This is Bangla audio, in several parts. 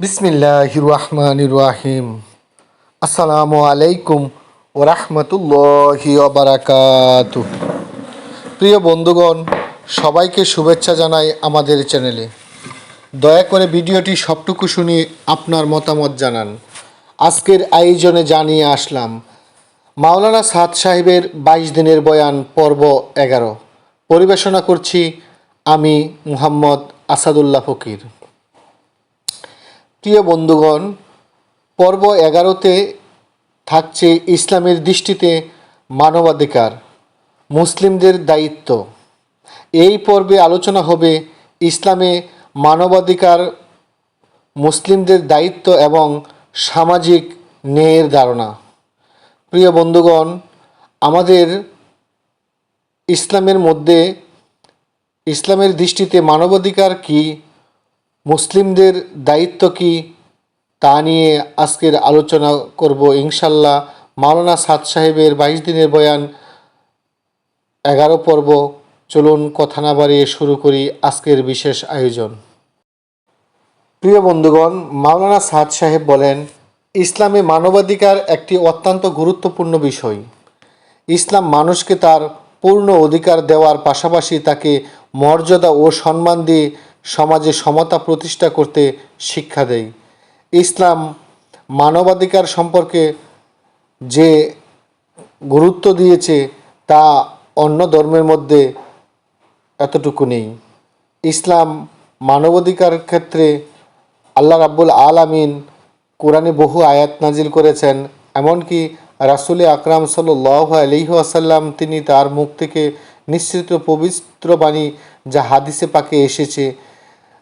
বিসমিল্লাহ রহমান রাহিম আসসালামু আলাইকুম ওরহমতুল্লাহি বারাকাত প্রিয় বন্ধুগণ, সবাইকে শুভেচ্ছা জানাই আমাদের চ্যানেলে। দয়া করে ভিডিওটি সবটুকু শুনি আপনার মতামত জানান। আজকের আয়োজনে জানিয়ে আসলাম, মাওলানা সাদ সাহেবের বাইশ দিনের বয়ান পর্ব এগারো। পরিবেশনা করছি আমি মুহাম্মদ আসাদুল্লাহ ফকির। প্রিয় বন্ধুগণ, পর্ব এগারোতে থাকছে ইসলামের দৃষ্টিতে মানবাধিকার, মুসলিমদের দায়িত্ব। এই পর্বে আলোচনা হবে ইসলামে মানবাধিকার, মুসলিমদের দায়িত্ব এবং সামাজিক ন্যায়ের ধারণা। প্রিয় বন্ধুগণ, আমাদের ইসলামের মধ্যে, ইসলামের দৃষ্টিতে মানবাধিকার কি মুসলিমদের দায়িত্ব কি তা নিয়ে আজকের আলোচনা করব ইনশাল্লাহ মাওলানা সাদ সাহেবের বাইশ দিনের বয়ান, এগারো পর্ব। চলুন কথা না বাড়িয়ে শুরু করি আজকের বিশেষ আয়োজন। প্রিয় বন্ধুগণ, মাওলানা সাদ সাহেব বলেন, ইসলামে মানবাধিকার একটি অত্যন্ত গুরুত্বপূর্ণ বিষয়। ইসলাম মানুষকে তার পূর্ণ অধিকার দেওয়ার পাশাপাশি তাকে মর্যাদা ও সম্মান দিয়ে সমাজে সমতা প্রতিষ্ঠা করতে শিক্ষা দেয়। ইসলাম মানবাধিকার সম্পর্কে যে গুরুত্ব দিয়েছে, তা অন্য ধর্মের মধ্যে এতটুকু নেই। ইসলাম মানবাধিকার ক্ষেত্রে আল্লাহ রাব্বুল আলামিন কোরআনে বহু আয়াত নাজিল করেছেন, এমনকি রাসুল আকরাম সাল্লাহ আলহি আসাল্লাম তিনি তার মুখ থেকে নিশ্চিত পবিত্র বাণী যা হাদিসে পাকে এসেছে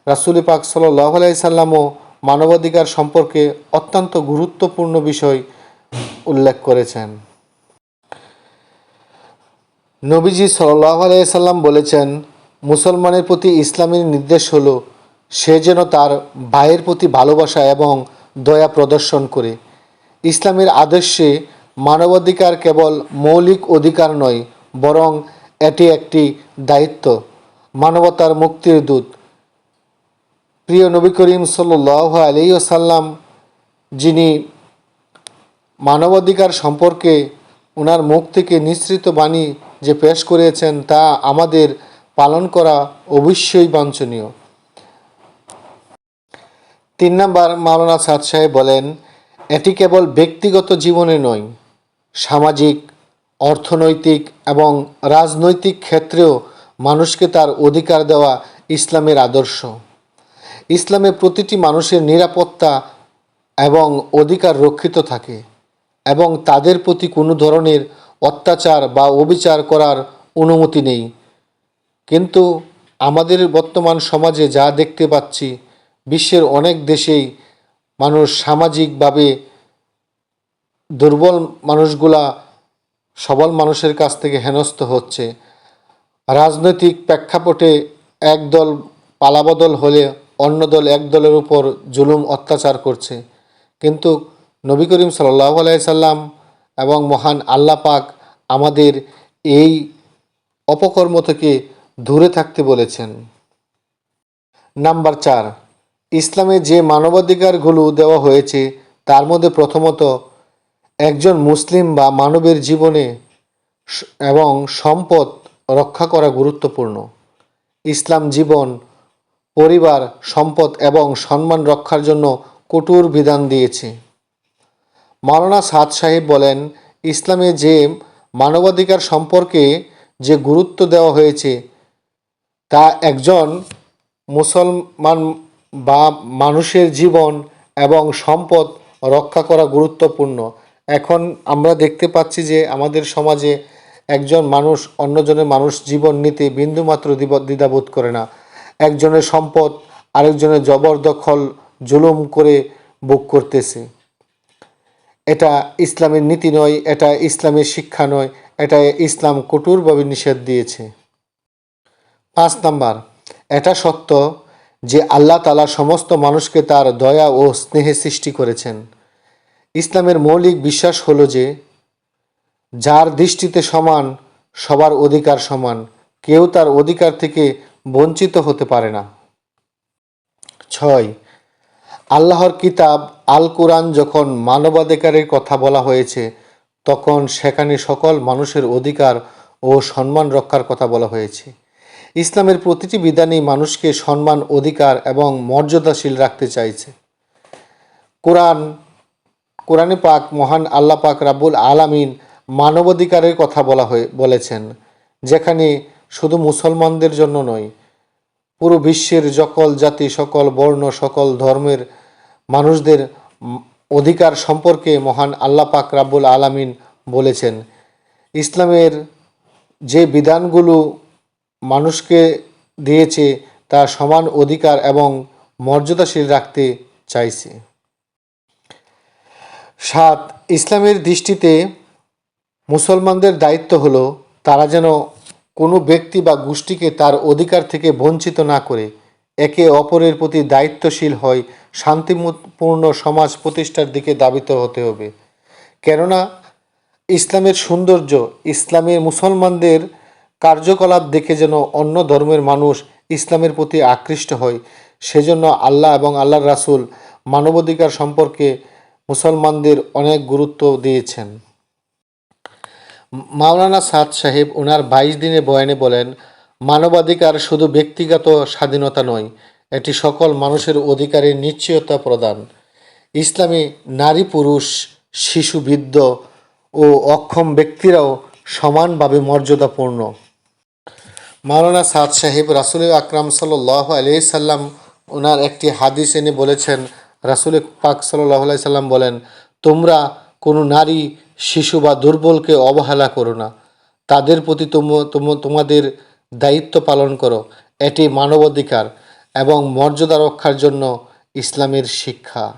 রাসুল পাক সাল্লাহ আলাই সাল্লামও মানবাধিকার সম্পর্কে অত্যন্ত গুরুত্বপূর্ণ বিষয় উল্লেখ করেছেন। নবীজি সাল্লাহ আলাইসাল্লাম বলেছেন, মুসলমানের প্রতি ইসলামের নির্দেশ হলো সে যেন তার ভাইয়ের প্রতি ভালোবাসা এবং দয়া প্রদর্শন করে। ইসলামের আদর্শে মানবাধিকার কেবল মৌলিক অধিকার নয়, বরং এটি একটি দায়িত্ব। মানবতার মুক্তির দূত প্রিয় নবী করিম সাল্লাহ আলী ওসাল্লাম যিনি মানবাধিকার সম্পর্কে ওনার মুখ থেকে নিঃসৃত বাণী যে পেশ করেছেন তা আমাদের পালন করা অবশ্যই বাঞ্ছনীয়। তিন নম্বর মাওলানা সাদ সাহেব বলেন, এটি কেবল ব্যক্তিগত জীবনে নয়, সামাজিক, অর্থনৈতিক এবং রাজনৈতিক ক্ষেত্রেও মানুষকে তার অধিকার দেওয়া ইসলামের আদর্শ। ইসলামে প্রতিটি মানুষের নিরাপত্তা এবং অধিকার রক্ষিত থাকে এবং তাদের প্রতি কোনো ধরনের অত্যাচার বা অবিচার করার অনুমতি নেই। কিন্তু আমাদের বর্তমান সমাজে যা দেখতে পাচ্ছি, বিশ্বের অনেক দেশেই মানুষ সামাজিকভাবে দুর্বল মানুষগুলা সবল মানুষের কাছ থেকে হেনস্থ হচ্ছে। রাজনৈতিক প্রেক্ষাপটে একদল পালাবদল হলে অন্য দল এক দলের উপর জুলুম, অত্যাচার করছে। কিন্তু নবী করিম সাল্লাহ আলাইসাল্লাম এবং মহান আল্লাহ পাক আমাদের এই অপকর্ম থেকে দূরে থাকতে বলেছেন। নাম্বার চার, ইসলামে যে মানবাধিকারগুলো দেওয়া হয়েছে, তার মধ্যে প্রথমত একজন মুসলিম বা মানবের জীবনে এবং সম্পদ রক্ষা করা গুরুত্বপূর্ণ। ইসলাম জীবন পরিবার, সম্পদ এবং সম্মান রক্ষার জন্য কঠোর বিধান দিয়েছে। মাওলানা সাদ সাহেব বলেন, ইসলামে যে মানবাধিকার সম্পর্কে যে গুরুত্ব দেওয়া হয়েছে, তা একজন মুসলমান বা মানুষের জীবন এবং সম্পদ রক্ষা করা গুরুত্বপূর্ণ। এখন আমরা দেখতে পাচ্ছি যে আমাদের সমাজে একজন মানুষ অন্যজনের মানুষ জীবন নিতে বিন্দুমাত্র দ্বিধাবোধ করে না। একজনের সম্পদ, আরেকজনের জবরদখল জুলুম করে বুক করতেছে। এটা ইসলামের নীতি নয়, এটা ইসলামের শিক্ষা নয়, এটা ইসলাম কঠোরভাবে নিষেধ দিয়েছে। পাঁচ নাম্বার, এটা সত্য যে আল্লাহ তালা সমস্ত মানুষকে তার দয়া ও স্নেহে সৃষ্টি করেছেন। ইসলামের মৌলিক বিশ্বাস হলো যে, যার দৃষ্টিতে সমান, সবার অধিকার সমান। কেউ তার অধিকার থেকে বঞ্চিত হতে পারে না। ছয়, আল্লাহর কিতাব আল কোরআন যখন মানবাধিকারের কথা বলা হয়েছে, তখন সেখানে সকল মানুষের অধিকার ও সম্মান রক্ষার কথা বলা হয়েছে। ইসলামের প্রতিটি বিধানই মানুষকে সম্মান, অধিকার এবং মর্যাদাশীল রাখতে চাইছে। কোরআন, কোরআনে পাক মহান আল্লাহ পাক রাব্বুল আলামিন মানবাধিকারের কথা বলা হয়ে, বলেছেন, যেখানে শুধু মুসলমানদের জন্য নয়, পুরো বিশ্বের সকল জাতি, সকল বর্ণ, সকল ধর্মের মানুষদের অধিকার সম্পর্কে মহান আল্লাহ পাক রাব্বুল আলামিন বলেছেন। ইসলামের যে বিধানগুলো মানুষকে দিয়েছে, তা সমান অধিকার এবং মর্যাদাশীল রাখতে চাইছে। সাত, ইসলামের দৃষ্টিতে মুসলমানদের দায়িত্ব হলো, তারা যেন কোনো ব্যক্তি বা গোষ্ঠীকে তার অধিকার থেকে বঞ্চিত না করে একে অপরের প্রতি দায়িত্বশীল হয়, শান্তিপূর্ণ সমাজ প্রতিষ্ঠার দিকে দাবিত হতে হবে। কেননা, ইসলামের সৌন্দর্য, ইসলামের মুসলমানদের কার্যকলাপ দেখে যেন অন্য ধর্মের মানুষ ইসলামের প্রতি আকৃষ্ট হয়, সেজন্য আল্লাহ এবং আল্লাহর রাসূল মানবাধিকার সম্পর্কে মুসলমানদের অনেক গুরুত্ব দিয়েছেন। মাওলানা সাদ সাহেব ওনার বাইশ দিনের বয়ানে বলেন, মানবাধিকার শুধু ব্যক্তিগত স্বাধীনতা নয়, এটি সকল মানুষের অধিকারের নিশ্চয়তা প্রদান। ইসলামে নারী পুরুষ, শিশু বৃদ্ধ ও অক্ষম ব্যক্তিরাও সমানভাবে মর্যাদাপূর্ণ। মাওলানা সাদ সাহেব রাসুল আকরাম সাল্লাহ আলি সাল্লাম ওনার একটি হাদিস এনে বলেছেন, রাসুল পাক সাল্লাহ আলাই সাল্লাম বলেন, তোমরা কোনো নারী, শিশু বা দুর্বলকে অবহেলা করো না। তাদের প্রতি তোম, তোম- তোমাদের দায়িত্ব পালন করো। এটি মানবাধিকার এবং মর্যাদা রক্ষার জন্য ইসলামের শিক্ষা।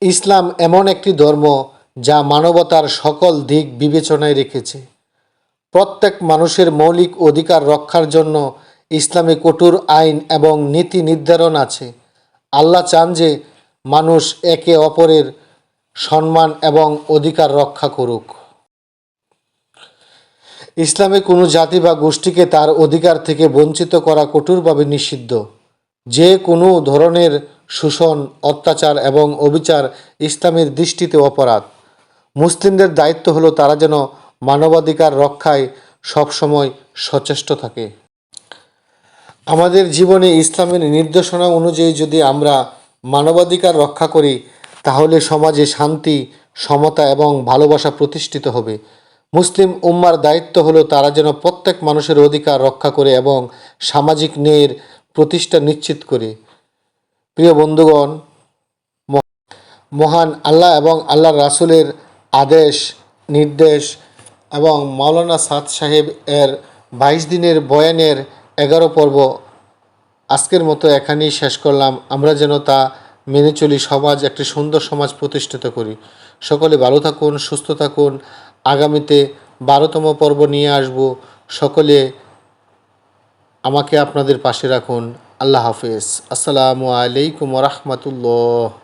ইসলাম এমন একটি ধর্ম যা মানবতার সকল দিক বিবেচনায় রেখেছে। প্রত্যেক মানুষের মৌলিক অধিকার রক্ষার জন্য ইসলামে কঠোর আইন এবং নীতি নির্ধারণ আছে। আল্লাহ চান যে মানুষ একে অপরের সম্মান এবং অধিকার রক্ষা করুক। ইসলামে কোনো জাতি বা গোষ্ঠীকে তার অধিকার থেকে বঞ্চিত করা কঠোরভাবে নিষিদ্ধ। যে কোনো ধরনের শোষণ, অত্যাচার এবং অবিচার ইসলামের দৃষ্টিতে অপরাধ। মুসলিমদের দায়িত্ব হলো তারা যেন মানবাধিকার রক্ষায় সবসময় সচেষ্ট থাকে। আমাদের জীবনে ইসলামের নির্দেশনা অনুযায়ী যদি আমরা মানবাধিকার রক্ষা করি তাহলে সমাজে শান্তি, সমতা এবং ভালোবাসা প্রতিষ্ঠিত হবে। মুসলিম উম্মার দায়িত্ব হলো তারা যেন প্রত্যেক মানুষের অধিকার রক্ষা করে এবং সামাজিক ন্যায়ের প্রতিষ্ঠা নিশ্চিত করে। প্রিয় বন্ধুগণ মহান আল্লাহ এবং আল্লাহর রাসূলের আদেশ, নির্দেশ এবং মাওলানা সাদ সাহেব এর বাইশ দিনের বয়ানের এগারো পর্ব আজকের মতো এখানেই শেষ করলাম। আমরা যেন তা মেনে চলি, সমাজ একটি সুন্দর সমাজ প্রতিষ্ঠিত করি। সকলে ভালো থাকুন, সুস্থ থাকুন। আগামীতে বারোতম পর্ব নিয়ে আসব। সকলে আমাকে আপনাদের পাশে রাখুন। আল্লাহ হাফেজ। আসসালামু আলাইকুম রহমতুল্লাহ।